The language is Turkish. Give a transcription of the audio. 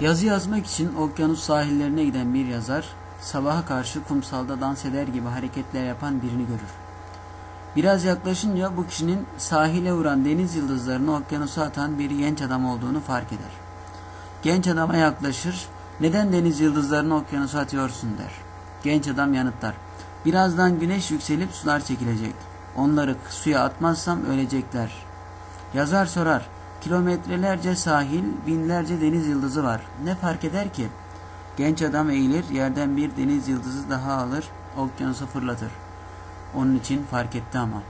Yazı yazmak için okyanus sahillerine giden bir yazar, sabaha karşı kumsalda dans eder gibi hareketler yapan birini görür. Biraz yaklaşınca bu kişinin sahile vuran deniz yıldızlarını okyanusa atan bir genç adam olduğunu fark eder. Genç adama yaklaşır, neden deniz yıldızlarını okyanusa atıyorsun der. Genç adam yanıtlar, birazdan güneş yükselip sular çekilecek. Onları suya atmazsam ölecekler. Yazar sorar, kilometrelerce sahil, binlerce deniz yıldızı var. Ne fark eder ki? Genç adam eğilir, yerden bir deniz yıldızı daha alır, okyanusa fırlatır. Onun için fark etti ama.